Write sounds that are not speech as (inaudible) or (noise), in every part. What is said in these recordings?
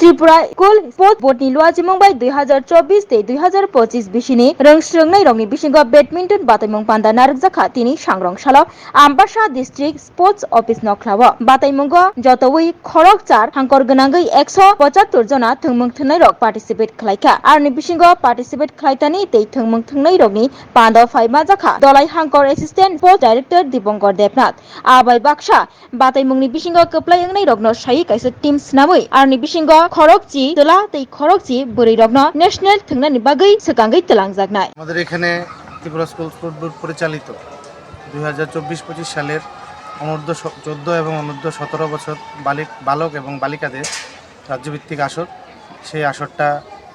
Tripura school sport board নিলুয়াজি মুম্বাই দুই হাজার চব্বিশ তে দুই হাজার পঁচিশ বিশিনী। রং শ্রংনাই রঙি বিশিঙ্গ ব্যাডমিন্টন বাতাইমং পান্দা নারকজাখা তিনি সাংরং সাল আম্বাসা ডিস্ট্রিক্ট স্পোর্টস অফিস নখলাব বাতাইমং যত ওই খরক চার, হাঙ্কর গনাঙ্গই একশো পঁচাত্তর জনা থংমুং থংনাই রক পার্টিসিপেট খাইখা আর নি নিবিশিঙ্গ পার্টিসিপেট খাইতানি তেই থংমুং থংনাই রঙি পান্দা ফাইমা জাখা দলাই হাঙ্কর assistant sports director Dipankar Debnath. আবাই বাক্সা বাতাইমুংনি বিশিঙ্গ কপ্লাই রগ্ন সাহি কাইসে টিম স্নামই। আর নি নিবিশিঙ্গ খড়কচি তোলা তৈ খড়কচি বুড়ি রগ্ন ন্যাশনাল থাকানি বাগৈ সেকাঙ্গৈ তেলাং জাগনায় আমাদের এখানে ত্রিপুরা স্কুল বোর্ড পরিচালিত। দুই হাজার চব্বিশ পঁচিশ সালের অনূর্ধ্ব চোদ্দ এবং অনূর্ধ্ব সতেরো বছর বালিক বালক এবং বালিকাদের রাজ্যভিত্তিক আসর। সেই আসরটা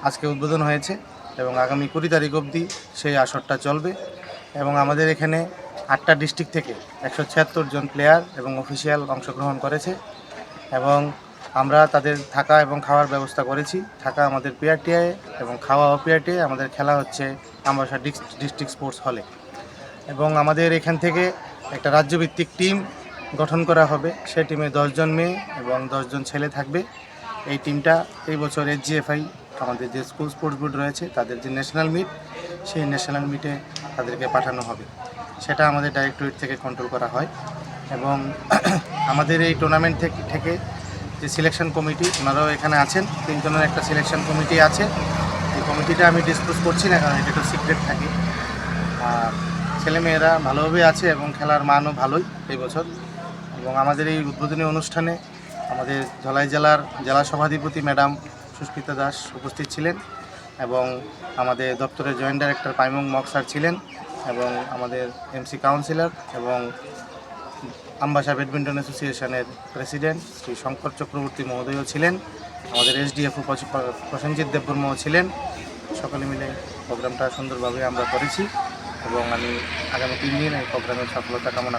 আজকে উদ্বোধন হয়েছে এবং আগামী কুড়ি তারিখ অবধি সেই আসরটা চলবে এবং আমাদের এখানে আটটা ডিস্ট্রিক্ট থেকে একশো ছিয়াত্তর জন প্লেয়ার এবং অফিসিয়াল অংশগ্রহণ করেছে এবং আমরা তাদের থাকা এবং খাওয়ার ব্যবস্থা করেছি। থাকা আমাদের পিআরটিআই এবং খাওয়া পিআরটিআই। আমাদের খেলা হচ্ছে আমবাসা ডিস্ট্রিক্ট স্পোর্টস হলে। এবং আমাদের এখান থেকে একটা রাজ্যভিত্তিক টিম গঠন করা হবে। সেই টিমে দশজন মেয়ে এবং দশজন ছেলে থাকবে। এই টিমটা এই বছর জিএফআই আমাদের যে স্কুল স্পোর্টস বোর্ড রয়েছে, তাদের যে ন্যাশনাল মিট, সেই ন্যাশনাল মিটে তাদেরকে পাঠানো হবে। সেটা আমাদের ডাইরেক্টরেট থেকে কন্ট্রোল করা হয়। এবং (clears throat) আমাদের এই টুর্নামেন্ট থেকে যে সিলেকশন কমিটি ওনারাও এখানে আছেন। তিনজনের একটা সিলেকশন কমিটি আছে। এই কমিটিটা আমি ডিসক্লোজ করছি না, কারণ এটা একটু সিক্রেট থাকে। আর ছেলেমেয়েরা ভালোভাবে আছে এবং খেলার মানও ভালোই এই বছর। এবং আমাদের এই উদ্বোধনী অনুষ্ঠানে আমাদের ধলাই জেলার জেলা সভাধিপতি ম্যাডাম সুস্মিতা দাস উপস্থিত ছিলেন এবং আমাদের দপ্তরের জয়েন্ট ডাইরেক্টর পাইমং মক স্যার ছিলেন এবং আমাদের এমসি কাউন্সিলর এবং আমবাসা ব্যাডমিন্টন অ্যাসোসিয়েশনের প্রেসিডেন্ট শ্রী শঙ্কর চক্রবর্তী মহোদয়ও ছিলেন, আমাদের এসডিএফ প্রসেনজিৎ দেববর্মাও ছিলেন। সকলে মিলে প্রোগ্রামটা সুন্দরভাবে আমরা করেছি এবং আমি আগামী তিন দিন এই প্রোগ্রামের সফলতা কামনা